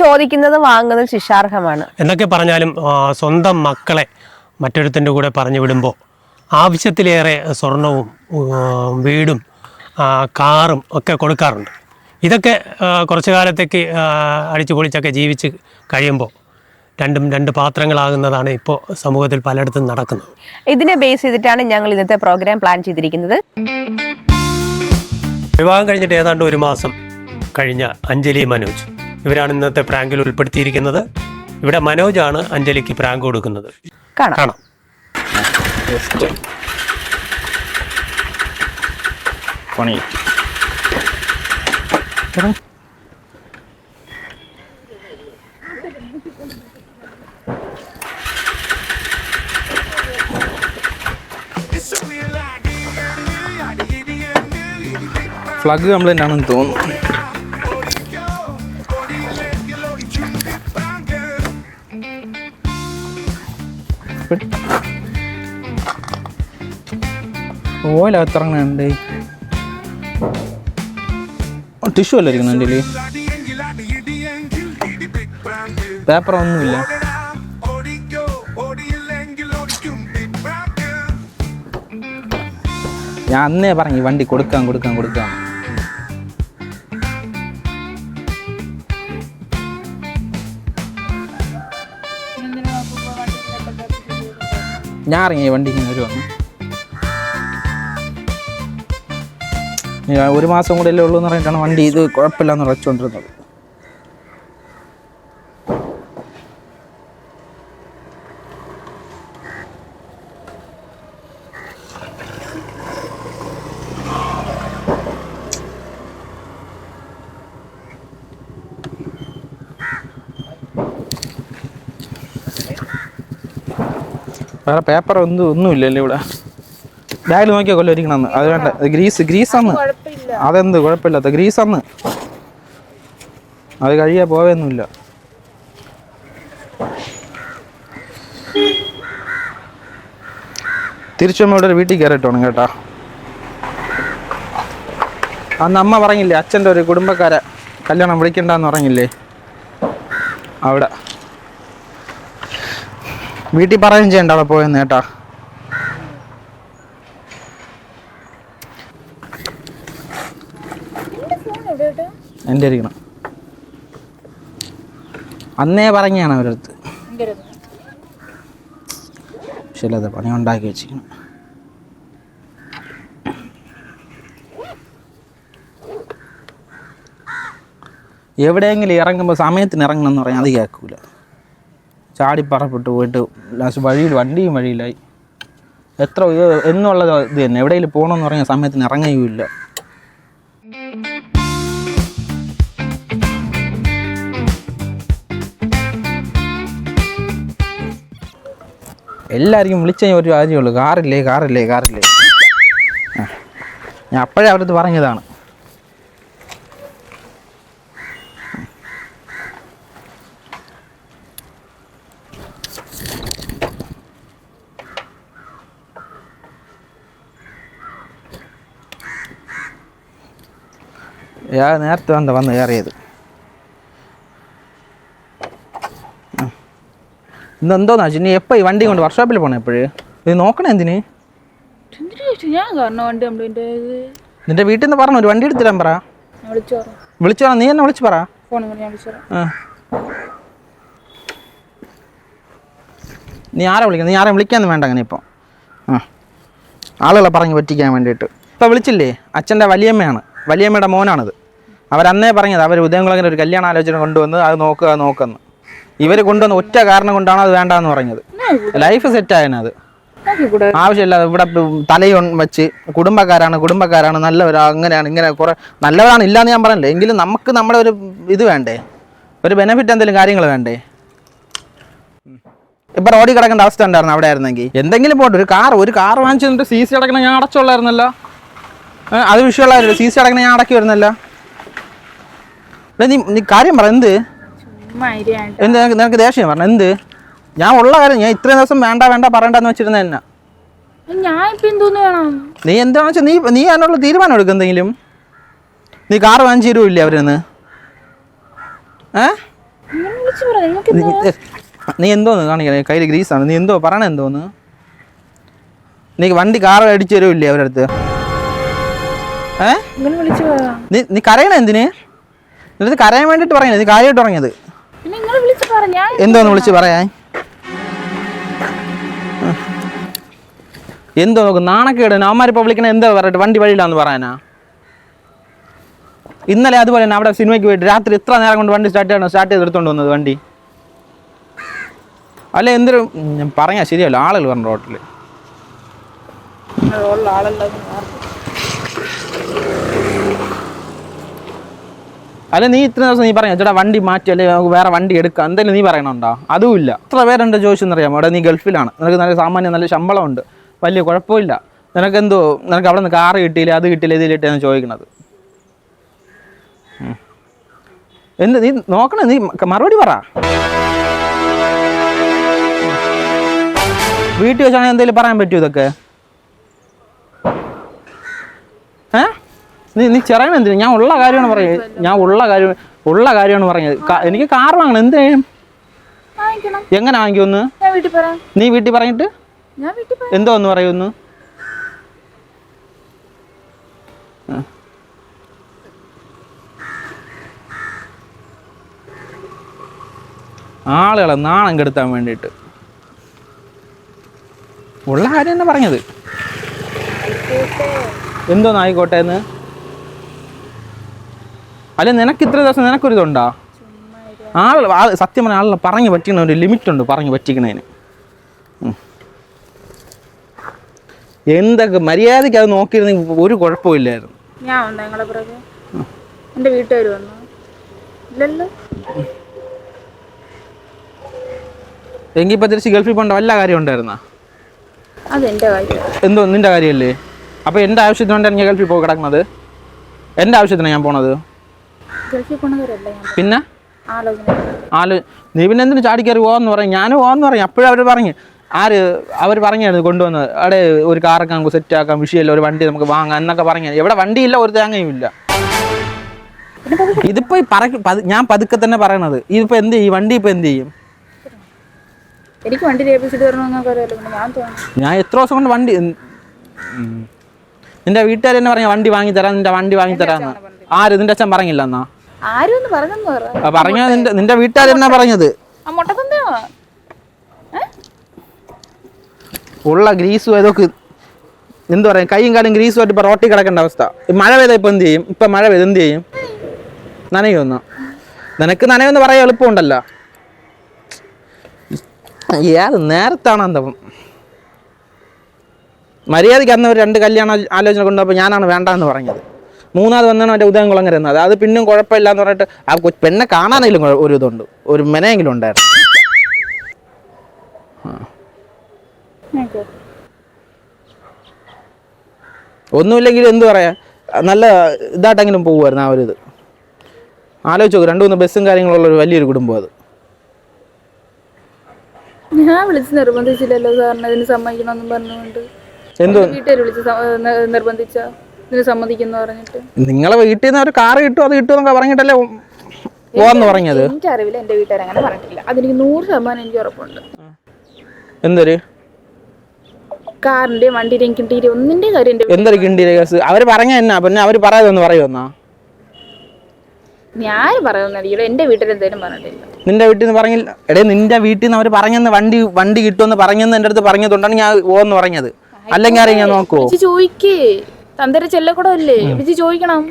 ചോദിക്കുന്നത് വാങ്ങുന്നത് ശിക്ഷാർഹമാണ്. എന്നൊക്കെ പറഞ്ഞാലും സ്വന്തം മക്കളെ മറ്റൊരുത്തിന്റെ കൂടെ പറഞ്ഞു വിടുമ്പോൾ ആവശ്യത്തിലേറെ സ്വർണവും വീടും കാറും ഒക്കെ കൊടുക്കാറുണ്ട്. ഇതൊക്കെ കുറച്ചു കാലത്തേക്ക് അടിച്ചു പൊളിച്ചൊക്കെ ജീവിച്ച് കഴിയുമ്പോൾ രണ്ടും രണ്ട് പാത്രങ്ങളാകുന്നതാണ് ഇപ്പോൾ സമൂഹത്തിൽ പലയിടത്തും നടക്കുന്നത്. ഇതിനെ ബേസ് ചെയ്തിട്ടാണ് ഞങ്ങൾ ഇന്നത്തെ പ്രോഗ്രാം പ്ലാൻ ചെയ്തിരിക്കുന്നത്. വിവാഹം കഴിഞ്ഞിട്ട് ഏതാണ്ട് ഒരു മാസം കഴിഞ്ഞ അഞ്ജലി മനോജ്. ഇവരാണ് ഇന്നത്തെ പ്രാങ്കിൽ ഉൾപ്പെടുത്തിയിരിക്കുന്നത്. ഇവിടെ മനോജാണ് അഞ്ജലിക്ക് പ്രാങ്ക് കൊടുക്കുന്നത്. കാണാം. പണി ഫ്ലഗ് കംപ്ലൈന്റ് ആണെന്ന് തോന്നുന്നു. ഓയിൽ അകത്തിറങ്ങണുണ്ട് ടിഷ്യൂ അല്ല ഇരിക്കുന്നുണ്ട് എന്റെ പേപ്പർ ഒന്നുമില്ല ഞാൻ അന്നേ പറഞ്ഞു വണ്ടി കൊടുക്കാൻ കൊടുക്കാൻ കൊടുക്കാം. ഞാൻ ഇറങ്ങി വണ്ടി ഇങ്ങനെ ഒരു വന്നു. ഒരു മാസം കൂടെ അല്ലേ ഉള്ളൂ എന്ന് പറഞ്ഞിട്ടാണ് വണ്ടി ഇത് കുഴപ്പമില്ലാന്ന് ഉറച്ചുകൊണ്ടിരുന്നത്. വേറെ പേപ്പർ ഒന്നും ഒന്നുമില്ലല്ലോ ഇവിടെ. ബാഗിൽ നോക്കിയാൽ കൊല്ലം ഇരിക്കണമെന്ന് അത് വേണ്ട. ഗ്രീസ് ഗ്രീസ് അന്ന് അതെന്ത് കുഴപ്പമില്ലാത്ത ഗ്രീസ് അന്ന് അത് കഴിയാ പോവേന്നുമില്ല. തിരിച്ചു നമ്മൾ ഇവിടെ വീട്ടിൽ കയറിട്ടോണം കേട്ടാ. അന്ന് അമ്മ പറഞ്ഞില്ലേ അച്ഛന്റെ ഒരു കുടുംബക്കാരെ കല്യാണം വിളിക്കണ്ടെന്ന് പറഞ്ഞില്ലേ? അവിടെ. വീട്ടിൽ പറയുകയും ചെയ്യണ്ട അവിടെ പോയെന്ന് കേട്ടാ. എന്റെ ഇരിക്കണം. അന്നേ പറഞ്ഞാണ് അവരടുത്ത് ശരി അതെ പണി ഉണ്ടാക്കി വെച്ചിരിക്കണം എവിടെയെങ്കിലും ഇറങ്ങുമ്പോൾ സമയത്തിന് ഇറങ്ങണം എന്ന് പറഞ്ഞാൽ അത് കേൾക്കൂല. ചാടിപ്പറപ്പെട്ട് പോയിട്ട് ലാസ്റ്റ് വഴിയിൽ വണ്ടിയും വഴിയിലായി. എത്ര ഇത് എന്നുള്ളത് ഇത് തന്നെ. എവിടെയെങ്കിലും പോകണമെന്ന് പറഞ്ഞ സമയത്തിന് ഇറങ്ങുകയുമില്ല എല്ലാവർക്കും വിളിച്ച ഒരു കാര്യമുള്ളൂ കാറില്ലേ കാറില്ലേ കാറില്ലേ. ഞാൻ അപ്പോഴേ അവരത് പറഞ്ഞതാണ്. ഞാൻ നേരത്തെ വന്ന് വന്ന് കയറിയത്. ഇന്നെന്തോന്നാ ഇനി എപ്പോൾ ഈ വണ്ടി കൊണ്ട് വർക്ക്ഷോപ്പിൽ പോണേ എപ്പോഴും? ഇത് നോക്കണേ എന്തിന്? നിന്റെ വീട്ടിൽ നിന്ന് പറഞ്ഞു ഒരു വണ്ടി എടുത്തിടാൻ പറ. വിളിച്ചു പറ. നീ എന്നെ വിളിച്ച് പറ. നീ ആരെ വിളിക്കണം നീ ആരെ വിളിക്കാന്ന് വേണ്ട അങ്ങനെ ഇപ്പോൾ ആ. ആളുകളെ പറഞ്ഞ് പറ്റിക്കാൻ വേണ്ടിയിട്ട്. ഇപ്പോൾ വിളിച്ചില്ലേ? അച്ഛന്റെ വലിയമ്മയാണ്. വലിയമ്മയുടെ മോനാണിത്. അവരന്നേ പറഞ്ഞത് അവർ ഉദയംകുളങ്ങനെ ഒരു കല്യാണ ആലോചന കൊണ്ടുവന്ന് അത് നോക്കുക അത് നോക്കുന്നു. ഇവർ കൊണ്ടുവന്ന ഒറ്റ കാരണം കൊണ്ടാണ് അത് വേണ്ടെന്ന് പറഞ്ഞത്. ലൈഫ് സെറ്റായതിനത് ആയതിനത് ആവശ്യമില്ലാതെ ഇവിടെ തലയും വെച്ച് കുടുംബക്കാരാണ് കുടുംബക്കാരാണ് നല്ലവരാ അങ്ങനെയാണ് ഇങ്ങനെ കുറെ നല്ലവരാണ് ഇല്ലാന്ന് ഞാൻ പറഞ്ഞില്ല? എങ്കിലും നമുക്ക് നമ്മുടെ ഒരു ഇത് വേണ്ടേ? ഒരു ബെനിഫിറ്റ് എന്തെങ്കിലും കാര്യങ്ങൾ വേണ്ടേ? ഇപ്പൊ റോഡിൽ കിടക്കേണ്ട അവസ്ഥ ഉണ്ടായിരുന്നു അവിടെ ആയിരുന്നെങ്കിൽ എന്തെങ്കിലും പോട്ടെ ഒരു കാർ ഒരു കാർ വാങ്ങിച്ചു സി സി അടക്കണ ഞാൻ അടച്ചുള്ളായിരുന്നല്ലോ. ഏ, അത് വിഷയമുള്ളായിരുന്നു സി സി അടക്കണ ഞാൻ അടക്കി വരുന്നല്ലോ. നീ നീ കാര്യം പറ എന്ത്? എന്ത് നിനക്ക് ദേഷ്യം പറഞ്ഞു എന്ത്? ഞാൻ ഉള്ള കാര്യം ഞാൻ ഇത്രയും ദിവസം വേണ്ട വേണ്ട പറയണ്ടെന്ന് വെച്ചിരുന്ന എന്നാ. നീ എന്താണെന്ന് വെച്ചാൽ നീ നീ അതിനുള്ള തീരുമാനം എടുക്കും എന്തെങ്കിലും. നീ കാർ വാങ്ങിച്ചു തരുമില്ലേ അവരെന്ന്? ഏ? നീ എന്തോന്ന് കാണിക്കണേ? കയ്യിൽ ഗ്രീസാണ്. നീ എന്തോ പറയണ എന്തോന്ന്? നീ വണ്ടി കാർ അടിച്ചു തരുമില്ലേ അവരടുത്ത്? അടുത്ത് ഏ നീ നീ കരയണ എന്തിന്? അടുത്ത് കരയാൻ വേണ്ടിട്ട് പറയുന്നത് നീ കാര്യമായിട്ട് ഉറങ്ങിയത് എന്തോന്ന് വിളിച്ച് പറയാൻ എന്തോ നോക്ക് നാണക്കേട്. അവന്മാരിപ്പോൾ വിളിക്കണ എന്താ പറയട്ടെ വണ്ടി വഴിയിലാന്ന് പറയാനാ. ഇന്നലെ അതുപോലെ തന്നെ അവിടെ സിനിമയ്ക്ക് പോയിട്ട് രാത്രി ഇത്ര നേരം കൊണ്ട് വണ്ടി സ്റ്റാർട്ട് ചെയ്യണം? സ്റ്റാർട്ട് ചെയ്ത് എടുത്തോണ്ട് വന്നത് വണ്ടി. അല്ല എന്തൊരു ഞാൻ പറഞ്ഞാൽ ശരിയല്ല ആളുകൾ പറഞ്ഞു റോട്ടിൽ ആർക്കും. അല്ല നീ ഇത്ര ദിവസം നീ പറയാം ചേട്ടാ വണ്ടി മാറ്റി അല്ലെങ്കിൽ നമുക്ക് വേറെ വണ്ടി എടുക്കാം. എന്തെങ്കിലും നീ പറയണുണ്ടോ? അതും ഇല്ല എത്ര പേരുണ്ട് ചോദിച്ചെന്നറിയാം അവിടെ നീ ഗൾഫിലാണ്. നിനക്ക് നല്ല സാമാന്യം നല്ല ശമ്പളമുണ്ട്. വലിയ കുഴപ്പമില്ല. നിനക്ക് എന്തോ നിനക്ക് അവിടെ നിന്ന് കാറ് കിട്ടിയില്ല അത് കിട്ടിയില്ല ഇത് ചോദിക്കണത്. എന്ത് നീ നോക്കണേ നീ മറുപടി പറ. വീട്ടിൽ വെച്ചാണെങ്കിൽ എന്തെങ്കിലും പറയാൻ പറ്റുമോ ഇതൊക്കെ? ഏ? നീ നീ ചെറിയ എന്തിനു? ഞാൻ ഉള്ള കാര്യമാണ് പറയുന്നത് ഞാൻ ഉള്ള കാര്യം ഉള്ള കാര്യമാണ് പറഞ്ഞത്. എനിക്ക് കാർ വാങ്ങണം. എന്ത് എങ്ങനെ വാങ്ങിക്കൊന്ന് നീ വീട്ടിൽ പറഞ്ഞിട്ട്? എന്തോ ഒന്ന് പറയുന്നു. ആളുകളെ നാണം കെടുത്താൻ വേണ്ടിയിട്ട്. ഉള്ള കാര്യം തന്നെ പറഞ്ഞത്. എന്തോന്ന് ആയിക്കോട്ടെ എന്ന്? അല്ല നിനക്ക് ഇത്ര ദിവസം നിനക്കൊരു ഇതുണ്ടോ? ആൾ സത്യം പറഞ്ഞ ആളെ പറഞ്ഞു പറ്റിക്കണ ഒരു ലിമിറ്റ് ഉണ്ട് പറഞ്ഞു പറ്റിക്കണതിന് ഉം. എന്തൊക്കെ മര്യാദയ്ക്ക് അത് നോക്കിയിരുന്നെങ്കിൽ ഒരു കുഴപ്പമില്ലായിരുന്നു ഞാൻ വന്നു നിങ്ങളെ പുറകെ? എന്റെ വീട്ടുകാർ വന്നു. ഇല്ലല്ലോ. എങ്കിൽ ഇപ്പം തിരിച്ച് ഗൾഫിൽ പോകേണ്ട വല്ല കാര്യം ഉണ്ടായിരുന്നാ? അതെന്റെ കാര്യം. എന്തോ നിന്റെ കാര്യമല്ലേ? അപ്പോൾ എന്റെ ആവശ്യത്തിനുണ്ടായിരുന്നു ഞാൻ ഗൾഫിൽ പോയി കിടക്കുന്നത്? എന്റെ ആവശ്യത്തിനാണ് ഞാൻ പോണത്? പിന്നെ? ആൽ നീ പിന്നെ എന്തിനു ചാടിക്കയറി പോകാന്ന് പറയും. ഞാനും പോകാന്ന് പറയും. അപ്പോഴും അവർ പറഞ്ഞു. ആര്? അവർ പറഞ്ഞായിരുന്നു കൊണ്ടുവന്നത് അവിടെ ഒരു കാറൊക്കെ നമുക്ക് സെറ്റ് ആക്കാം. വിഷയമല്ല. ഒരു വണ്ടി നമുക്ക് വാങ്ങാം എന്നൊക്കെ പറഞ്ഞു. എവിടെ വണ്ടിയില്ല ഒരു തേങ്ങയും ഇല്ല. ഇതിപ്പോ പറ ഞാൻ പതുക്കെ തന്നെ പറയണത്. ഇതിപ്പോ എന്ത് ചെയ്യും? വണ്ടി ഇപ്പൊ എന്ത് ചെയ്യും? എനിക്ക് വണ്ടി ഞാൻ ഞാൻ എത്ര ദിവസം കൊണ്ട് വണ്ടി. നിന്റെ വീട്ടുകാർ തന്നെ പറഞ്ഞ വണ്ടി വാങ്ങി തരാം നിന്റെ വണ്ടി വാങ്ങി തരാന്ന്. ആര്? നിന്റെ അച്ഛൻ പറഞ്ഞില്ല എന്നാ? ആരും പറഞ്ഞെന്ന് പറഞ്ഞ നിന്റെ നിന്റെ വീട്ടുകാർ തന്നെ പറഞ്ഞത്? മുട്ടത്തന്തയോ? ഉള്ള ഗ്രീസും ഏതൊക്കെ എന്ത് പറയാ കൈയും കാലും ഗ്രീസുമായിട്ട് ഇപ്പൊ റോട്ടി കിടക്കേണ്ട അവസ്ഥ. മഴ പെയ്ത ഇപ്പൊ എന്ത് ചെയ്യും? ഇപ്പൊ മഴ പെയ്ത് എന്ത് ചെയ്യും? നനയൊന്ന് നിനക്ക് നനയൊന്ന് പറയാൻ എളുപ്പമുണ്ടല്ലോ. ഏത് നേരത്താണ് അന്തപ്പം മര്യാദയ്ക്ക് അന്ന് ഒരു രണ്ട് കല്യാണ ആലോചന കൊണ്ടുപോയപ്പോൾ ഞാനാണ് വേണ്ടെന്ന് പറഞ്ഞത്. മൂന്നാമത് വന്നാണ് മറ്റേ ഉദയം കുളങ്ങര എന്നത് അത് പിന്നും കുഴപ്പമില്ല എന്ന് പറഞ്ഞിട്ട് ആ പെണ്ണെ കാണാനെങ്കിലും ഒരു ഇതുണ്ട്. ഒരു മെനയെങ്കിലും ഉണ്ടായിരുന്നു. ഓക്കെ ഒന്നുമില്ലെങ്കിൽ എന്ത് പറയാ? നല്ല ഇതായിട്ടെങ്കിലും പോകുമായിരുന്നു ആ ഒരു ഇത്. ആലോചിച്ച് നോക്കും രണ്ടു മൂന്ന് ബസ്സും കാര്യങ്ങളുള്ള ഒരു വലിയൊരു കുടുംബം അത്. ഞാൻ വിളിച്ച് നിർബന്ധിച്ചില്ലല്ലോ സാറിന് ഇതിന് സമ്മതിക്കണമെന്നും പറഞ്ഞുകൊണ്ട്. എന്തോ വീട്ടുകാർ വിളിച്ച് നിർബന്ധിച്ച? ഇതിന് സമ്മതിക്കുന്നു പറഞ്ഞിട്ട്. നിങ്ങളെ വീട്ടിൽ നിന്ന് ഒരു കാറ് കിട്ടും അത് കിട്ടും എന്നൊക്കെ പറഞ്ഞിട്ടല്ലേ പോവാന്ന് പറഞ്ഞത്? എനിക്കറിവില്ല എന്റെ വീട്ടുകാർ അങ്ങനെ പറഞ്ഞിട്ടില്ല. അതെനിക്ക് നൂറ് ശതമാനം എനിക്ക് ഉറപ്പുണ്ട്. എന്തൊരു? കാറിന്റെ വണ്ടിയുടെയും ടീരി ഒന്നിന്റെ കാര്യം എന്തൊരു കിണ്ടിയ കേസ്? അവർ പറഞ്ഞ എന്നാ? പിന്നെ അവർ പറയാതെന്ന് പറയുമെന്നാ ഞാൻ പറയുന്നറിയില്ല എന്റെ വീട്ടിൽ എന്തായാലും പറഞ്ഞിട്ടില്ല. നിന്റെ വീട്ടിൽ നിന്ന് പറഞ്ഞില്ല. എടേ നിന്റെ വീട്ടിൽ നിന്ന് അവർ പറഞ്ഞെന്ന് വണ്ടി വണ്ടി കിട്ടുമെന്ന് പറഞ്ഞെന്ന് എന്റെ അടുത്ത് പറഞ്ഞതുകൊണ്ടാണ് ഞാൻ പോവെന്ന് പറഞ്ഞത്. അല്ലെങ്കിൽ ആരെയും ഞാൻ നോക്കുവോ? ചോദിക്കേ. തന്തര ചെല്ലക്കുടം അല്ലേ? വിജി ചോദിക്കണം.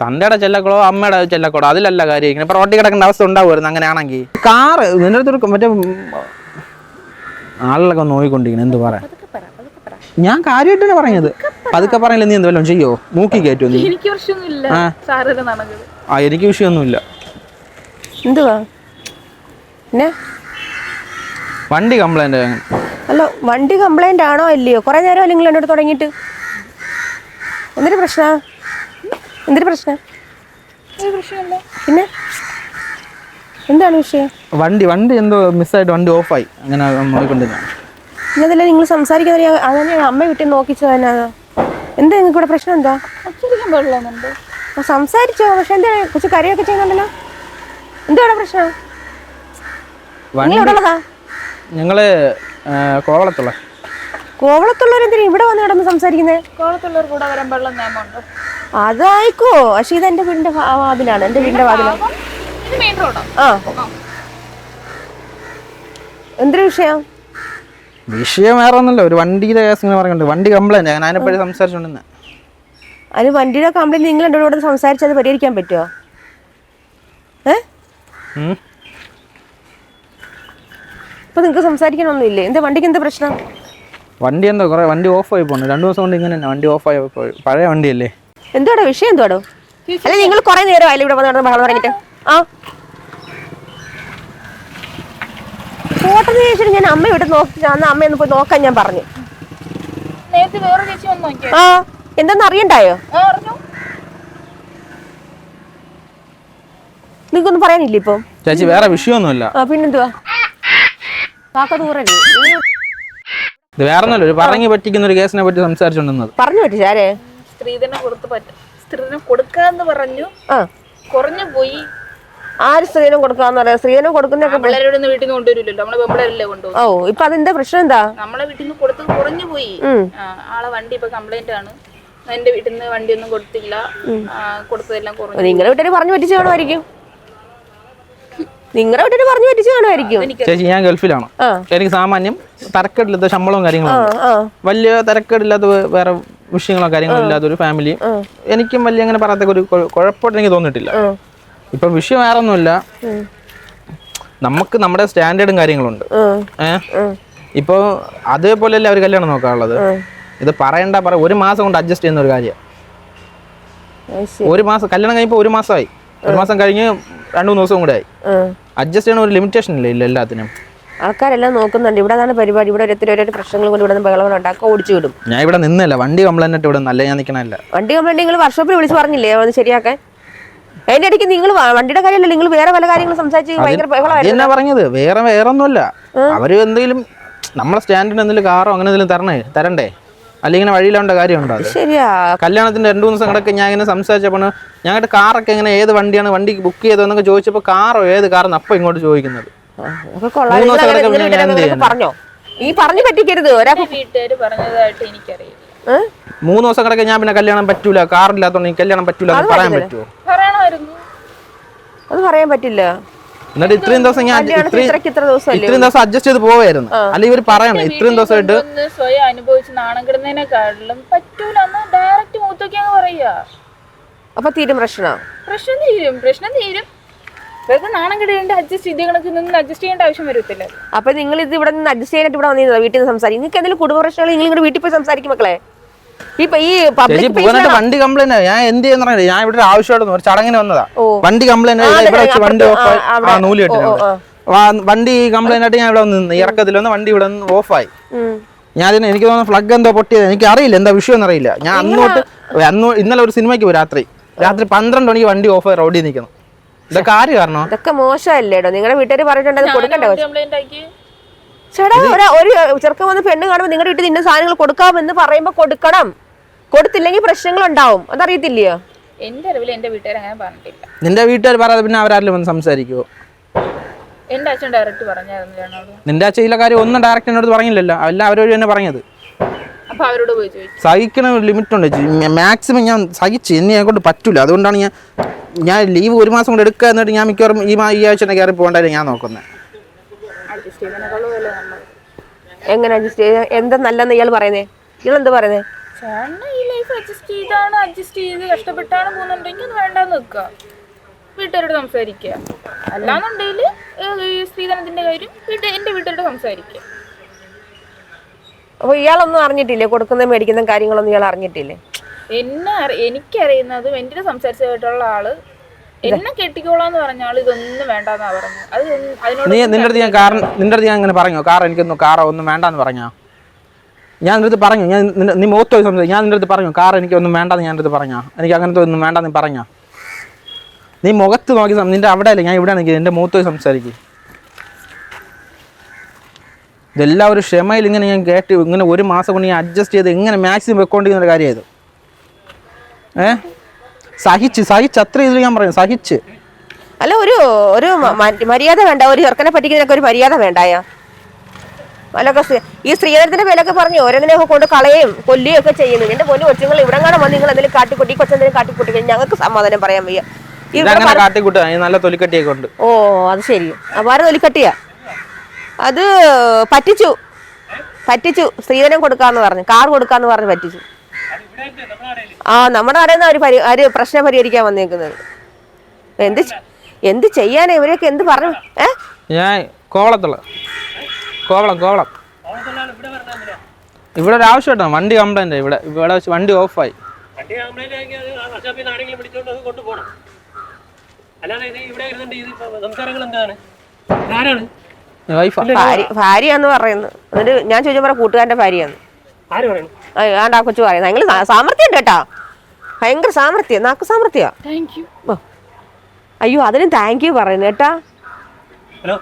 തന്തയുടെ ചെല്ലക്കുളോ അമ്മയുടെ ചെല്ലക്കുളോ അതിലല്ല കാര്യം. ഇപ്പൊ റോട്ടിൽ കിടക്കേണ്ട അവസ്ഥ ഉണ്ടാവുമായിരുന്നു അങ്ങനെയാണെങ്കിൽ. കാറ് നിന്റെ അടുത്തൊരു മറ്റേ ആളിലൊക്കെ ആളുകളൊക്കെ നോയിക്കൊണ്ടിരിക്കണം എന്ത് പറയാ ഞാൻ കാര്യമായിട്ടാണ് പറഞ്ഞത് പതുക്കെ പറഞ്ഞില്ല നീ എന്ത് വല്ലതും ചെയ്യോ? മൂക്കി കയറ്റുമോ നീ? എനിക്ക് ആ. എനിക്ക് വിഷയമൊന്നുമില്ല. എന്തുവാ? വണ്ടി കംപ്ലൈന്റ് അല്ല വണ്ടി കംപ്ലൈന്റ് ആണോ അല്ലയോ കുറെ നേരം അല്ലെങ്കിൽ എന്നോട് തുടങ്ങിയിട്ട്. എന്തൊരു പ്രശ്ന? എന്തൊരു പ്രശ്ന? പിന്നെ? എന്താണ് വിഷയം? വണ്ടി വണ്ടി എന്തോ മിസ്സായിട്ട് വണ്ടി ഓഫായി. അങ്ങനെ നോക്കിക്കൊണ്ടിരുന്ന. ഇന്നതല്ല നിങ്ങൾ സംസാരിക്കാൻ ഞാൻ അതന്നെ അമ്മ വീട്ടിൽ നോക്കിച്ചു തന്നെ എന്താ നിങ്ങൾക്ക് ഇവിടെ പ്രശ്നം എന്താ? സംസാരിച്ചോ. പക്ഷെ എന്താ കുറച്ച് കറിയൊക്കെ ചെയ്യുന്നുണ്ടല്ലോ. എന്താണ് പ്രശ്നം? ഞങ്ങൾ എവിടെ ഉള്ളതാ എന്തിനാ ഇവിടെ വന്ന് കിടന്ന് സംസാരിക്കുന്നത് കോവളത്തുള്ളവർ കൂടെ വരാൻ വെള്ളം നിയമമുണ്ട്. അതായിക്കോ. പക്ഷെ ഇത് എന്റെ വീടിന്റെ വാ- വാതിലാണ്. എന്റെ വീടിന്റെ വാതിലാണ്. അപ്പം ഇത് മെയിൻ റോഡോ ആ. എന്തൊരു വിഷയം? വിഷയം വേറെ ഒന്നുമില്ല ഒരു വണ്ടിയുടെ കേസ് ഇങ്ങനെ പറയുന്നുണ്ട്. വണ്ടി കംപ്ലൈന്റ് ഞാൻ അതിനെപ്പറ്റി സംസാരിച്ചുകൊണ്ടിരുന്നത് അതിന് വണ്ടിയുടെ കംപ്ലൈന്റ് നിങ്ങൾ എന്നോട് ഇവിടെ സംസാരിച്ചത് പരിഹരിക്കാൻ പറ്റുമോ ഏ? ഇപ്പൊ നിങ്ങൾക്ക് സംസാരിക്കാനൊന്നുമില്ലേ? എന്താ വണ്ടിക്ക് എന്താ പ്രശ്നം? വണ്ടി എന്തോ കുറേ വണ്ടി ഓഫ് ആയി പോകുന്നു രണ്ടു ദിവസം കൊണ്ട് ഇങ്ങനെ തന്നെ വണ്ടി ഓഫ് ആയി പോയി. പഴയ വണ്ടിയല്ലേ? എന്തുവാടോ വിഷയം എന്തുവാടോ? അല്ല നിങ്ങൾ കുറെ നേരം ആയില്ലേ ഇവിടെ വന്ന് നടന്ന് ബഹളം തുടങ്ങിയിട്ട്. ആ. ഫോട്ടോ ഞാൻ അമ്മ ഇവിടെ നോക്കി. അന്ന് അമ്മ ഒന്ന് പോയി നോക്കാൻ ഞാൻ പറഞ്ഞു. നേരത്തെ വേറെ ചേച്ചി വന്നു നോക്കിയാ? ആ. എന്തെന്ന് അറിയണ്ടായോ? ആ നിങ്ങൾക്കൊന്നും പറയാനില്ല ഇപ്പം? ചേച്ചി വേറെ വിഷയമൊന്നുമില്ല. ആ പിന്നെന്തുവാ? കാക്ക ദൂരല്ലേ? ഇത് വേറെ ഒന്നല്ല ഒരു പറഞ്ഞു പറ്റിക്കുന്ന ഒരു കേസിനെ പറ്റി സംസാരിച്ചോണ്ടിരുന്നത്. പറഞ്ഞു പറ്റിച്ചാരേ സ്ത്രീധനം കൊടുത്ത് പറ്റ സ്ത്രീധനം കൊടുക്കാന്ന് പറഞ്ഞു. ആ. കുറഞ്ഞു പോയി. ആര് സ്ത്രീധനം കൊടുക്കാന്ന് പറയാം സ്ത്രീധനം കൊടുക്കുന്നൊക്കെ പിള്ളേരുടെ വീട്ടിൽ നിന്ന് കൊണ്ടുവരില്ലല്ലോ നമ്മളെ കൊണ്ടുപോകും ഓ ഇപ്പൊ അതിന്റെ പ്രശ്നം എന്താ? നമ്മളെ വീട്ടിൽ നിന്ന് കൊടുത്തത് കുറഞ്ഞു പോയി. ഉം. ആ, ആളെ വണ്ടി ഇപ്പൊ കംപ്ലൈന്റ് ആണ്. എന്റെ വീട്ടിൽ നിന്ന് വണ്ടിയൊന്നും കൊടുത്തില്ല. ആ, കൊടുത്തതെല്ലാം കുറഞ്ഞു നിങ്ങളെ വീട്ടിൽ പറഞ്ഞു പറ്റിച്ചു കാണുമായിരിക്കും നിങ്ങളുടെ വീട്ടിൽ പറഞ്ഞു പറ്റിച്ചു കാണുമായിരിക്കും. ചേച്ചി ഞാൻ ഗൾഫിലാണ്. എനിക്ക് സാമാന്യം തരക്കേടില്ലാത്ത ശമ്പളവും കാര്യങ്ങളും ആ വലിയ തരക്കേടില്ലാത്ത വേറെ വിഷയങ്ങളോ കാര്യങ്ങളോ ഇല്ലാത്ത ഒരു ഫാമിലി എനിക്കും വലിയ അങ്ങനെ പറയാത്ത ഒരു കുഴ- കുഴപ്പമായിട്ട് എനിക്ക് തോന്നിയിട്ടില്ല. ഇപ്പൊ വിഷയം വേറെ ഒന്നുമില്ല നമുക്ക് നമ്മുടെ സ്റ്റാൻഡേർഡും കാര്യങ്ങളുണ്ട്. ഉണ്ട് ഏഹ് ഇപ്പോൾ അതേപോലെയല്ലേ അവർ കല്യാണം നോക്കാനുള്ളത് ഇത് പറയണ്ട പറ ഒരു മാസം കൊണ്ട് അഡ്ജസ്റ്റ് ചെയ്യുന്ന ഒരു കാര്യം. ഒരു മാസം കല്യാണം കഴിഞ്ഞപ്പോൾ ഒരു മാസമായി. ഒരു മാസം കഴിഞ്ഞ് രണ്ട് മൂന്ന് ദിവസം കൂടെ ആയി. അഡ്ജസ്റ്റ് ചെയ്യണ ഒരു ലിമിറ്റേഷൻ ഇല്ല ഇല്ല എല്ലാത്തിനും? ആൾക്കാരെല്ലാം നോക്കുന്നുണ്ട്. ഇവിടെ അതാണ് പരിപാടി. ഇവിടെ ഒരു ഓരോ പ്രശ്നങ്ങൾ കൊണ്ട് ഇവിടെ ബഹളം ഉണ്ടാക്കുക ഓടിച്ചു വിടും. ഞാൻ ഇവിടെ നിന്നല്ല വണ്ടി കംപ്ലൈന്റ് ആയിട്ട് ഇവിടെ നല്ല ഞാൻ നിൽക്കണല്ല വണ്ടി കംപ്ലൈന്റ് നിങ്ങൾ വർക്ക്ഷോപ്പിൽ വിളിച്ച് പറഞ്ഞില്ലേ? അത് ശരിയാക്കാൻ. അതിന്റെ ഇടയ്ക്ക് നിങ്ങൾ വണ്ടിയുടെ കാര്യമല്ല? നിങ്ങൾ വേറെ പല കാര്യങ്ങളും സംസാരിച്ച് ഭയങ്കര ബഹളമായിരുന്നു പറഞ്ഞത്? വേറെ വേറെ ഒന്നുമല്ല അവർ എന്തെങ്കിലും നമ്മളെ സ്റ്റാൻഡിന് എന്തെങ്കിലും കാറോ അങ്ങനെ എന്തെങ്കിലും തരണേ തരണ്ടേ? അല്ലെങ്കിൽ ഇങ്ങനെ വഴിയിലാവേണ്ട കാര്യമുണ്ടോ? ശരിയാ. കല്യാണത്തിന്റെ രണ്ടു മൂന്ന് ദിവസം കിടക്കെ ഞാൻ ഇങ്ങനെ സംസാരിച്ചപ്പോൾ ഞങ്ങളുടെ കാറൊക്കെ എങ്ങനെ ഏത് വണ്ടിയാണ് വണ്ടി ബുക്ക് ചെയ്തതെന്നൊക്കെ ചോദിച്ചപ്പോൾ കാറോ ഏത് കാറെന്ന് അപ്പം ഇങ്ങോട്ട് ചോദിക്കുന്നത്. ആ, അതൊക്കെ കൊള്ളാം. മൂന്ന് ദിവസം കിടക്കെ ഞാൻ പറഞ്ഞോ? ഈ പറഞ്ഞു പറ്റിക്കരുത്. വീട്ടുകാർ പറഞ്ഞതായിട്ട് എനിക്കറിയില്ല. മൂന്ന് ദിവസം കിടക്കെ ഞാൻ പിന്നെ കല്യാണം പറ്റൂല കാറില്ലാത്തോണ്ട് കല്യാണം പറ്റൂല എന്ന് പറയാൻ പറ്റുമോ? അത് പറയാൻ പറ്റില്ല. എന്നിട്ട് ഇത്രയും ദിവസം ഞാൻ ഇത്രയും ദിവസം ഇത്രയും ദിവസം അഡ്ജസ്റ്റ് ചെയ്ത് പോവായിരുന്നു. അല്ലെങ്കിൽ ഇവർ പറയണം ഇത്രയും ദിവസമായിട്ട് സ്വയം അനുഭവിച്ച് നാണം കിടുന്നതിനെക്കാട്ടിലും പറ്റൂല. ഡയറക്റ്റ് മൂത്തൊക്കെ അങ്ങ് പറയാ അപ്പൊ തീരും പ്രശ്നം. പ്രശ്നം തീരും പ്രശ്നം തീരും. വെറുതെ നാണം കിടേണ്ട അഡ്ജസ്റ്റ് ചെയ്ത് കണക്ക് നിന്ന് അഡ്ജസ്റ്റ് ചെയ്യേണ്ട ആവശ്യം വരത്തില്ല. അപ്പൊ നിങ്ങൾ ഇത് ഇവിടെ നിന്ന് അഡ്ജസ്റ്റ് ചെയ്യാനായിട്ട് ഇവിടെ വന്നിരുന്നോ വീട്ടിൽ നിന്ന് സംസാരിക്കും നിങ്ങൾക്ക് എന്തെങ്കിലും കുടുംബ പ്രശ്നങ്ങൾ നിങ്ങൾ ഇങ്ങോട്ട് വീട്ടിൽ പോയി സംസാരിക്കും മക്കളെ. ഇപ്പൊ ഈ ചേച്ചി പബ്ലിക് പോകാനായിട്ട് വണ്ടി കംപ്ലൈന്റ് ഞാൻ എന്ത് ചെയ്യുന്ന ഞാൻ ഇവിടെ ഒരു ആവശ്യമായിട്ട് ഒരു ചടങ്ങിന് വന്നതാ. വണ്ടി കംപ്ലൈന്റ് ആ, ഇവിടെ വെച്ച് വണ്ടി ഓഫ് ആ, ആ നൂൽ. വാ- വണ്ടി കംപ്ലൈന്റ് ആയിട്ട് ഞാൻ ഇവിടെ വന്ന് നിന്ന്. ഇറക്കത്തിൽ വന്ന് വണ്ടി ഇവിടെ നിന്ന് ഓഫായി ഞാൻ അതിന് എനിക്ക് തോന്നുന്നു ഫ്ലഗ് എന്തോ പൊട്ടിയത്. എനിക്ക് അറിയില്ല. എന്താ വിഷയം എന്നറിയില്ല ഞാൻ അന്നോട്ട് അന്ന് ഇന്നലെ ഒരു സിനിമയ്ക്ക് പോയി രാത്രി. രാത്രി പന്ത്രണ്ട് മണിക്ക് വണ്ടി ഓഫ് റോഡിൽ നിൽക്കുന്നു. ഇതൊക്കെ ആര് കാരണം ഇതൊക്കെ മോശമല്ലേടോ നിങ്ങളുടെ വീട്ടുകാർ പറഞ്ഞിട്ടുണ്ടെങ്കിൽ കൊടുക്കണ്ടേ? ചേട്ടാ ഒരു ചെറുക്കൻ വന്ന് പെണ്ണ് കാണുമ്പോൾ നിങ്ങളുടെ വീട്ടിൽ ഇന്ന സാധനങ്ങൾ കൊടുക്കാമെന്ന് പറയുമ്പോൾ കൊടുക്കണം. കൊടുത്തില്ലെങ്കിൽ പ്രശ്നങ്ങൾ ഉണ്ടാവും അതറിയത്തില്ലയോ? എന്റെ അറിവിൽ എന്റെ വീട്ടുകാർ അങ്ങനെ പറഞ്ഞിട്ടില്ല. നിന്റെ വീട്ടുകാർ പറയാതെ പിന്നെ അവരാരും വന്ന് സംസാരിക്കുവോ? എന്റെ അച്ഛൻ ഡയറക്റ്റ് പറഞ്ഞായിരുന്നു ചേട്ടനോട്. നിന്റെ അച്ഛൻ ഇല്ല കാര്യം ഒന്നും ഡയറക്റ്റ് എന്നോട് പറഞ്ഞില്ലല്ലോ. അല്ല അവരോട് തന്നെ പറഞ്ഞത്. അപ്പൊ അവരോട് പോയി ചോദിച്ചു. സഹിക്കണ ഒരു ലിമിറ്റ് ഉണ്ട്. മാക്സിമം ഞാൻ സഹിച്ചു എന്നെ ഞാൻ കൊണ്ട് പറ്റൂല. അതുകൊണ്ടാണ് ഞാൻ ഞാൻ ലീവ് ഒരു മാസം കൊണ്ട് എടുക്കുക എന്നിട്ട് ഞാൻ മിക്കവാറും ഈ മാ- ഈ ആഴ്ച തന്നെ കയറി പോകണ്ടായിരുന്നു ഞാൻ നോക്കുന്നത് അഡ്ജസ്റ്റ് എങ്ങനെ അഡ്ജസ്റ്റ് ചെയ്ത്? എന്താ നല്ലെന്ന് ഇയാൾ പറയുന്നേ? ഇയാൾ എന്താ പറയുന്നേ? ചേട്ടന് ഈ ലൈഫ് അഡ്ജസ്റ്റ് ചെയ്താണ് അഡ്ജസ്റ്റ് ചെയ്ത് കഷ്ടപ്പെട്ടാണ് പോകുന്നുണ്ടെങ്കിൽ അത് വേണ്ടാന്ന് വെക്കുക. വീട്ടുകാരോട് സംസാരിക്കുക. അല്ലാന്നുണ്ടെങ്കിൽ ഈ സ്ത്രീധനത്തിന്റെ കാര്യം വീട്ട് എന്റെ വീട്ടുകാരോട് സംസാരിക്കുക. അപ്പൊ ഇയാളൊന്നും അറിഞ്ഞിട്ടില്ലേ? കൊടുക്കുന്ന മേടിക്കുന്ന കാര്യങ്ങളൊന്നും ഇയാൾ അറിഞ്ഞിട്ടില്ലേ? എന്നെ എനിക്കറിയുന്നതും എന്റെ സംസാരിച്ചതായിട്ടുള്ള ആൾ എന്നെ കെട്ടിക്കോളാന്ന് പറഞ്ഞ ആൾ ഇതൊന്നും വേണ്ടെന്നാ പറഞ്ഞു. അത് അതിനോട് നീ നിന്റെ അടുത്ത് ഞാൻ കാർ നിന്റെ അടുത്ത് ഞാൻ അങ്ങനെ പറഞ്ഞോ? കാർ എനിക്കൊന്നും കാറോ ഒന്നും വേണ്ടെന്ന് പറഞ്ഞോ? ഞാൻ നിന്റെ അടുത്ത് പറഞ്ഞു? ഞാൻ നിന്റെ- നീ മുഖത്ത് പോയി സംസാരിക്കും. ഞാൻ നിന്റെ അടുത്ത് പറഞ്ഞു? കാർ എനിക്കൊന്നും വേണ്ടെന്ന് ഞാൻ അടുത്ത് പറഞ്ഞോ? എനിക്ക് അങ്ങനത്തെ ഒന്നും വേണ്ടെന്ന് പറഞ്ഞോ? നീ മുഖത്ത് നോക്കി സം- നിന്റെ അവിടെ അല്ലേ? ഞാൻ ഇവിടെ നിൽക്കുന്നത് എന്റെ മുഖത്ത് പോയി സംസാരിക്കും. ഇതെല്ലാം ഒരു ക്ഷമയിൽ ഇങ്ങനെ ഞാൻ കേട്ട് ഇങ്ങനെ ഒരു മാസം കൊണ്ട് ഞാൻ അഡ്ജസ്റ്റ് ചെയ്ത് ഇങ്ങനെ മാക്സിമം വെക്കൊണ്ടിരിക്കുന്ന ഒരു കാര്യമായത് ഏഹ് സഹിച്ച് സഹിച്ച് അത്ര ഇതിൽ ഞാൻ പറയും സഹിച്ച്. അല്ല ഒരു ഒരു മര്യാദ വേണ്ട ഒരു ചെറുക്കനെ പറ്റിക്കുന്നതിനൊക്കെ ഒരു മര്യാദ വേണ്ടായോ? അല്ലൊക്കെ ഈ സ്ത്രീധനത്തിന്റെ പേരൊക്കെ പറഞ്ഞു ഓരോന്നിനെയൊക്കെ കൊണ്ട് കളയും കൊല്ലുകയും ഒക്കെ ചെയ്യുന്നു. എന്റെ പൊന്നു കൊച്ചുങ്ങൾ ഇവിടെ കാണാൻ വന്ന് നിങ്ങൾ എന്തെങ്കിലും കാട്ടിക്കുട്ടി കൊച്ചെന്തെങ്കിലും കാട്ടിക്കുട്ടി കഴിഞ്ഞാൽ ഞങ്ങൾക്ക് സമാധാനം പറയാൻ വയ്യ. നല്ല തൊലിക്കട്ടിയൊക്കെ ഉണ്ട്. ഓ അത് ശരി. അപാര തൊലിക്കട്ടിയാ. അത് പറ്റിച്ചു. പറ്റിച്ചു. സ്ത്രീധനം കൊടുക്കാന്ന് പറഞ്ഞു കാർ കൊടുക്കാന്ന് പറഞ്ഞു പറ്റിച്ചു. ആ നമ്മുടെ ആരെന്ന ഒരു പരി ഒരു പ്രശ്നം പരിഹരിക്കാൻ വന്നേക്കുന്നത്. എന്ത് എന്ത് ചെയ്യാനാ ഇവരൊക്കെ എന്ത് പറഞ്ഞു? ഏ? ഞാൻ കോവളത്തുള്ള കോവളം കോവളം. ഇവിടെ ഒരു ആവശ്യമായിട്ടാണ്. വണ്ടി കംപ്ലൈന്റ് ഇവിടെ ഇവിടെ വണ്ടി ഓഫായി നിന്ന് ഭാര്യയാന്ന് പറയുന്നു. എന്നിട്ട് ഞാൻ ചോദിച്ചപ്പോൾ പറഞ്ഞ കൂട്ടുകാരന്റെ ഭാര്യയാണ് ആര് പറയണം? ആ, ആണ്ടാ കൊച്ചു പറയുന്നത് നിങ്ങൾ സാമർത്ഥ്യം ഉണ്ട് കേട്ടാ. ഭയങ്കര സാമർത്ഥ്യം നാക്ക് സാമർത്ഥ്യ താങ്ക് യു അയ്യോ അതിനും താങ്ക് യു പറയുന്നു കേട്ടാ. ഹലോ.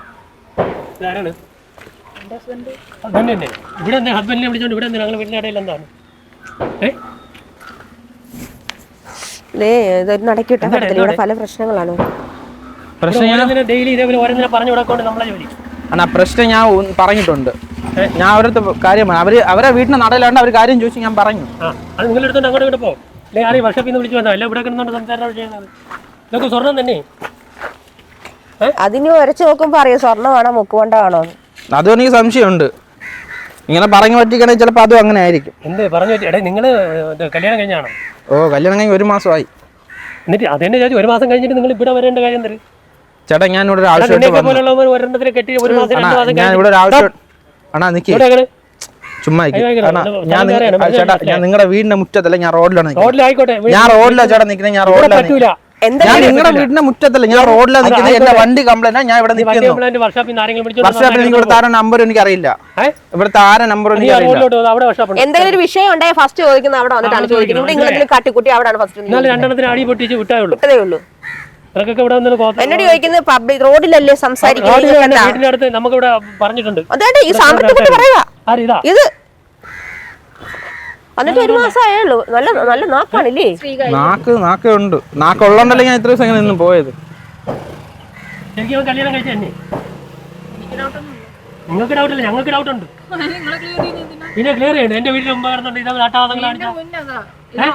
ഇവിടെ ഹസ്ബൻഡിനെ വിളിച്ചോണ്ട് ഇവിടെ എന്താ? ഞങ്ങൾ വീട്ടിന്റെ ഇടയിൽ എന്താണ് ഏ? ഇതൊരു നടക്കിട്ട. പറ്റത്തില്ല ഇവിടെ പല പ്രശ്നങ്ങളാണ്. പ്രശ്നം ഞാൻ ഓരോന്നിനെ ഡെയിലി ഇതേപോലെ ഓരോന്നിനെ പറഞ്ഞു കൊടുക്കൊണ്ട് നമ്മളെ ജോലി. അണ്ണാ പ്രശ്നം ഞാൻ പറഞ്ഞിട്ടുണ്ട്. ഞാൻ അവരടുത്ത് കാര്യം അവർ അവരെ വീട്ടിന് നടയിലാണ്ട് അവർ കാര്യം ചോദിച്ചു ഞാൻ പറഞ്ഞു. അത് നിങ്ങൾ എടുത്തോണ്ട് അങ്ങോട്ട് ഇങ്ങോട്ട് പോകും അല്ലെങ്കിൽ ആരെയും വർഷപ്പിൽ നിന്ന് വിളിച്ചു അല്ല ഇവിടെ കിടന്നുകൊണ്ട് സംസാരം ചെയ്യുന്നത് ഇതൊക്കെ സ്വർണം തന്നെ. അതിന് വരച്ച് നോക്കുമ്പോ അറിയാം സ്വർണമാണോ മുക്കുകൊണ്ടാണോ അതും എനിക്ക് സംശയമുണ്ട്. ഇങ്ങനെ പറഞ്ഞു പറ്റിക്കണേ ചിലപ്പോൾ അതും അങ്ങനെ ആയിരിക്കും. എന്ത് പറഞ്ഞു പറ്റി? എടേ നിങ്ങൾ കല്യാണം കഴിഞ്ഞാണോ? ഓ കല്യാണം കഴിഞ്ഞ് ഒരു മാസമായി. എന്നിട്ട് അതെന്നെ ചോദിച്ചു ഒരു മാസം കഴിഞ്ഞിട്ട് നിങ്ങൾ ഇവിടെ വരേണ്ട കാര്യം ചേട്ടാ ഞാൻ ഇവിടെ ഒരു മാസം ഞാൻ ഇവിടെ ഒരു ആവശ്യം അണ്ണാ നിക്ക്. ചുമ്മാ ഞാൻ ചേട്ടാ ഞാൻ നിങ്ങളുടെ വീടിന്റെ മുറ്റത്തല്ല ഞാൻ റോഡിലാണ് ഞാൻ റോഡിലാണ് ചേട്ടാ നിക്കുന്നത് ഞാൻ റോഡിലാണ് പറ്റൂല. ഞാൻ നിങ്ങളുടെ വീടിന്റെ മുറ്റത്തല്ല ഞാൻ റോഡിലാണ് നിൽക്കുന്നത് എന്റെ വണ്ടി കംപ്ലൈന്റ് ഞാൻ ഇവിടെ നിൽക്കുന്നു കംപ്ലൈന്റ് വർഷാപ്പിൽ നിങ്ങളുടെ താര നമ്പർ എനിക്ക് അറിയില്ല ഇവിടെ ഇവിടുത്തെ ആരെ നമ്പർ എനിക്ക് അറിയില്ല എന്തെങ്കിലും ഒരു വിഷയം ഉണ്ടായി ഫസ്റ്റ് ചോദിക്കുന്നത് അവിടെ വന്നിട്ടാണ് ചോദിക്കുന്നത് ഇവിടെ കാട്ടിക്കുട്ടി അവിടെയാണ് ഫസ്റ്റ് രണ്ടെണ്ണത്തിന് അടി പൊട്ടിച്ച് വിട്ടേ ഉള്ളൂ. ഇവിടെ കോത്ത എന്നോട് ചോദിക്കുന്നത് പബ്ലിക് റോഡിലല്ലേ സംസാരിക്കുന്നത് നമുക്ക് ഇവിടെ പറഞ്ഞിട്ടുണ്ട്. ഈ സാമ്പത്തിക പറയുക. ഇതാ? എന്നിട്ട് ഒരു മാസമായേ ഉള്ളൂ നല്ല നല്ല നാക്കാണില്ലേ? നാക്ക് നാക്കേ ഉണ്ട്. നാക്കുള്ളതുകൊണ്ടല്ലേ ഞാൻ ഇത്ര ദിവസം ഇങ്ങനെ നിന്ന് പോയത്? ശരിക്കും കല്യാണം കഴിച്ച തന്നെ നിങ്ങൾക്ക് ഡൗട്ട് ഇല്ല ഞങ്ങൾക്ക് ഡൗട്ട് ഉണ്ട്. പിന്നെ ക്ലിയർ ചെയ്യണ്ട. എന്റെ വീട്ടിൽ മുമ്പ് കിടന്നുണ്ട്. ഇതാ ആട്ടാവാദങ്ങൾ കാണിച്ച മുന്നതാ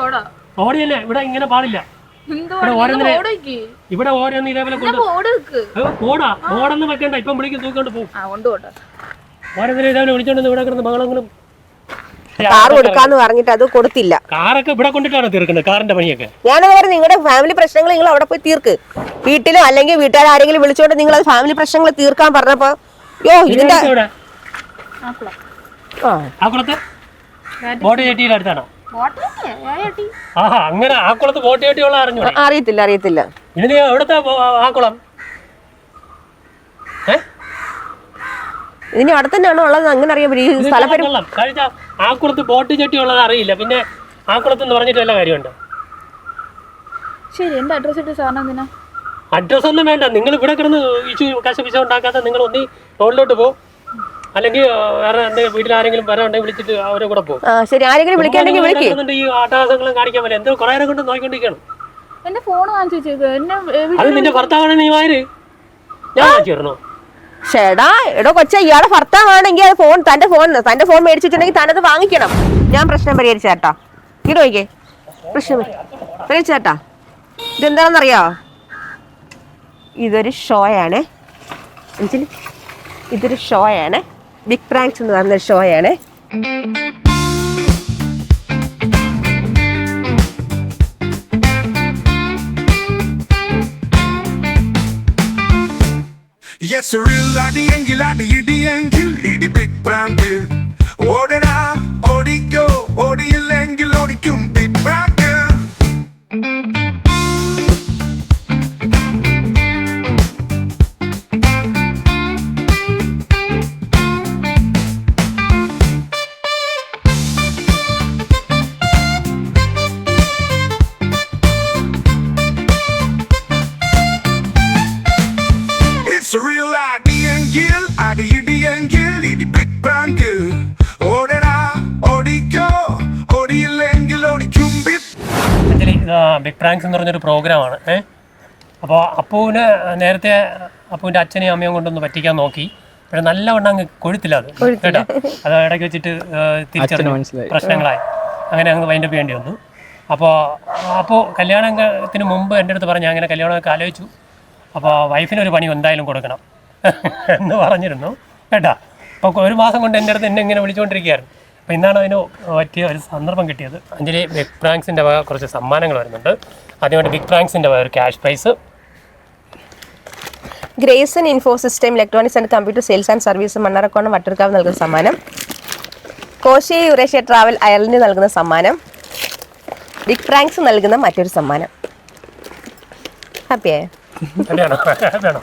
ഓടാ. ഓടി തന്നെ. ഇവിടെ ഇങ്ങനെ പാടില്ല. ഇവിടെ ഓരോന്നിനെ ഓടേക്ക്. ഇവിടെ ഓരോന്ന് ഇതേപോലെ ഓട് ഓടന്ന് വെക്കണ്ട. ഇപ്പം വിളിക്കും തൂക്കൊണ്ട് പോകും ഓരോന്നിനെ ഇതേപോലെ വിളിച്ചോണ്ട് ഇവിടെ കിടന്ന് ബഹളങ്ങളും കാർ കൊടുക്കാന്ന് പറഞ്ഞിട്ട് അത് കൊടുത്തില്ല. കാറൊക്കെ ഇവിടെ കൊണ്ടിട്ടാണ് തീർക്കുന്നത്? കാറിന്റെ പണിയൊക്കെ? ഞാനത് പറഞ്ഞു നിങ്ങളുടെ ഫാമിലി പ്രശ്നങ്ങൾ നിങ്ങൾ അവിടെ പോയി തീർക്ക്. വീട്ടിലോ അല്ലെങ്കിൽ വീട്ടുകാർ ആരെങ്കിലും വിളിച്ചോണ്ട് നിങ്ങൾ അത് ഫാമിലി പ്രശ്നങ്ങൾ തീർക്കാൻ പറഞ്ഞപ്പോ യോ ഇതിന്റെ ആ. കുളത്ത് ബോട്ട് ചേട്ടിയുടെ അടുത്താണോ? അങ്ങനെ ആ കുളത്ത് ബോട്ട് ചേട്ടിയുള്ള അറിഞ്ഞു അറിയത്തില്ല അറിയത്തില്ല. ഇതിന് എവിടത്തെ ആ കുളം? ഇതിന് അവിടെ തന്നെയാണോ ഉള്ളത്? അങ്ങനെ അറിയാൻ പറ്റും ഈ സ്ഥലപ്പേര് കഴിച്ച ആ കുളത്ത് ബോട്ട് ചെട്ടി ഉള്ളത് അറിയില്ല. പിന്നെ ആ കുളത്ത് എന്ന് പറഞ്ഞിട്ട് വല്ല കാര്യമുണ്ട്? ശരി എന്താ അഡ്രസ് ഇട്ട് സാറിന് എന്തിനാ? അഡ്രസ് ഒന്നും വേണ്ട. നിങ്ങൾ ഇവിടെ കിടന്ന് ഇഷ്യൂ കശപിശ ഉണ്ടാക്കാതെ നിങ്ങൾ ഒന്നി റോഡിലോട്ട് പോകും അല്ലെങ്കിൽ വേറെ എന്തെങ്കിലും വീട്ടിൽ ആരെങ്കിലും വരാനുണ്ടെങ്കിൽ വിളിച്ചിട്ട് അവരെ കൂടെ പോകും. ആ ശരി ആരെങ്കിലും വിളിക്കാണ്ടെങ്കിൽ വിളിക്ക്. ഈ ആട്ടാസങ്ങളും കാണിക്കാൻ പറ്റില്ല എന്തോ കുറെ നേരം കൊണ്ട് നോക്കിക്കൊണ്ടിരിക്കണം എന്റെ ഫോൺ വാങ്ങിച്ചു വെച്ചേക്ക്. എന്നെ അത് നിന്റെ ഭർത്താവാണ് നീ മാര് ഞാൻ കാണിച്ചു തരണോ? ചേടാ എടോ കൊച്ച ഇയാളെ ഭർത്താവാണെങ്കിൽ അത് ഫോൺ തന്റെ ഫോൺ തന്റെ ഫോൺ മേടിച്ചിട്ടുണ്ടെങ്കിൽ തനത് വാങ്ങിക്കണം. ഞാൻ പ്രശ്നം പരിഹരിച്ചേട്ടാ ഇങ്ങോട്ട് നോക്കിയേ പ്രശ്നം പരിഹരിച്ചേട്ടാ ഇതെന്താണെന്നറിയോ? ഇതൊരു ഷോയാണ് മനസ്സിൽ ഇതൊരു ഷോയാണ് ബിഗ് പ്രാങ്ക്സ് എന്ന് പറയുന്ന ഷോയാണ്. Yes, a real അടിയെങ്കിൽ അടിയിടിയെങ്കിൽ ഇടി ബിഗ് ബാങ്ക് ഓടടാ ഓടിക്കോ ഓടിയില്ലെങ്കിൽ പ്രാങ്ക്സ് എന്ന് പറഞ്ഞൊരു പ്രോഗ്രാമാണ് ഏഹ് അപ്പോൾ അപ്പുവിന് നേരത്തെ അപ്പുവിന്റെ അച്ഛനെയും അമ്മയും കൊണ്ടൊന്ന് പറ്റിക്കാൻ നോക്കി. പക്ഷെ നല്ലവണ്ണം അങ്ങ് കൊഴുത്തില്ല അത്. കേട്ടോ? അത് ഇടയ്ക്ക് വെച്ചിട്ട് തിരിച്ചറിഞ്ഞു പ്രശ്നങ്ങളായി. അങ്ങനെ അങ്ങ് വൈൻഡപ്പ് ചെയ്യേണ്ടി വന്നു. അപ്പോൾ അപ്പോൾ കല്യാണത്തിന് മുമ്പ് എന്റെ അടുത്ത് പറഞ്ഞു അങ്ങനെ കല്യാണമൊക്കെ ആലോചിച്ചു. അപ്പോൾ വൈഫിന് ഒരു പണി എന്തായാലും കൊടുക്കണം. എന്ന് പറഞ്ഞിരുന്നു. കേട്ടോ? അപ്പോൾ ഒരു മാസം കൊണ്ട് എന്റെ അടുത്ത് എന്നെ ഇങ്ങനെ വിളിച്ചുകൊണ്ടിരിക്കുകയായിരുന്നു അപ്പോൾ ഇന്നാണ് അതിന് പറ്റിയ ഒരു സന്ദർഭം കിട്ടിയത്. അഞ്ജലി ബിഗ് പ്രാങ്ക്സിന്റെ വക കുറച്ച് സമ്മാനങ്ങൾ വരുന്നുണ്ട്. അതിനുവേണ്ടി ബിഗ് പ്രാങ്ക്സിന്റെ വക ഒരു cash prize Grayson info system electronics and computer sales and service Mannarakkonam Vattarkavu നൽകുന്ന സമ്മാനം. കോശി യുറേഷ്യ ട്രാവൽ അയർലൻഡ് നൽകുന്ന സമ്മാനം. ബിഗ് പ്രാങ്ക്സ് നൽകുന്ന മറ്റൊരു സമ്മാനം. ഹാപ്പിയായോ വേണോ വേണോ.